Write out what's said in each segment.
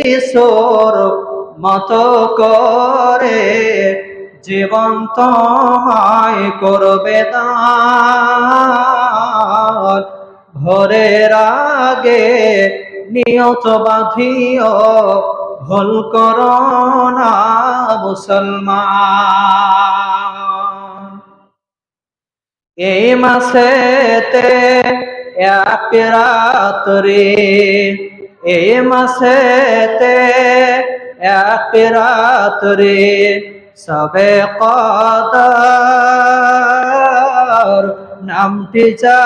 শিশোর মতো করে, জীবন তোমায় করবে দান। ভোরের আগে নিয়ত বাঁধিও, ভুল না মুসলমান। এই মাসেতে এক রাত এই মাসেতে এক রাত রে সবে কদর নামটি চার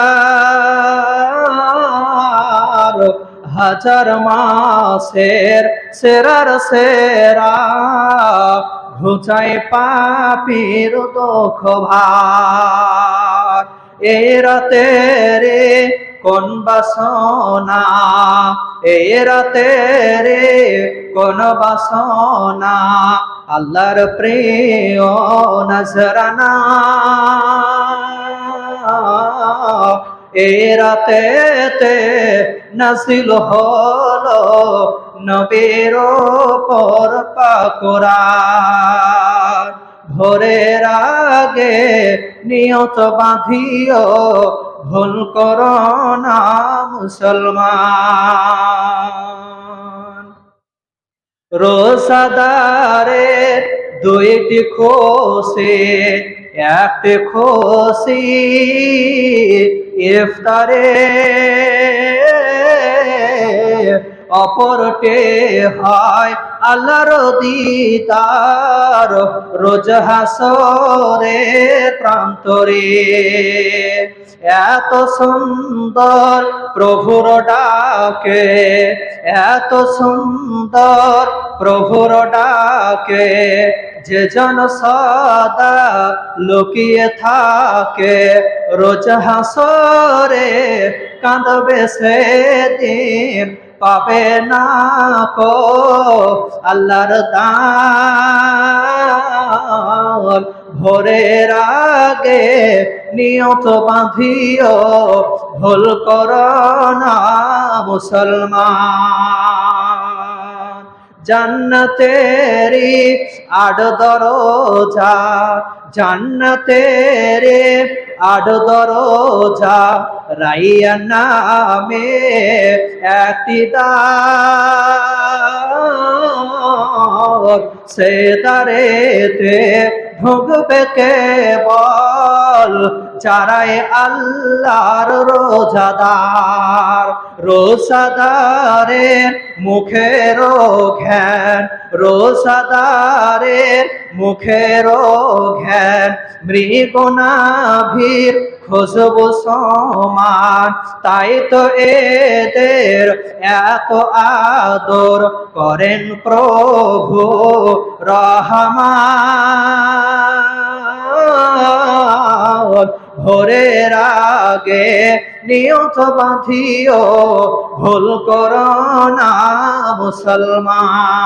হাজার মাসের সেরার সেরা ঘুচাই পাপির দুঃখ ভার। এই রাতে রে কোন বাসনা? এই রাতে রে কোন বাসনা? আল্লাহর প্রিয় নজরানা। এই রাতেতে নাসিল হলো নবীর পর পাকুরান ভোরের আগে নিয়ত বাঁধিও ভুল করো না মুসলমান। রোসাদারে দুইটি খোসে, একটি খোসি ইফতারে। অপরটে হয় আল্লাহর দিতার রোজ হাসরে প্রান্তরে। এত সুন্দর প্রভুর ডাকে, এত সুন্দর প্রভুর ডাকে, যে জন সদা লুকিয়ে থাকে। রোজ হাসরে কাঁদবে সেদিন, পাবে না কো আল্লাহর দান। ভোরের আগে নিয়ত বাঁধিও, ভুল কর না মুসলমান। জান্নাতেরি আড দরজা জান্নাতেরে আড দরজা, রাইয়া নামে একটি দ্বার সে দারেতে ঢুকবে কেবল যারাই আল্লাহর রোজাদার। রোজাদারের মুখের ঘ্যান রোজাদারের মুখের ঘ্যান মৃগনাভীর খুশবু সমান, তাই তো এদের এত আদর করেন প্রভু রহমান। ভোরের আগে নিয়ত বাঁধিও ভুল করো না মুসলমান।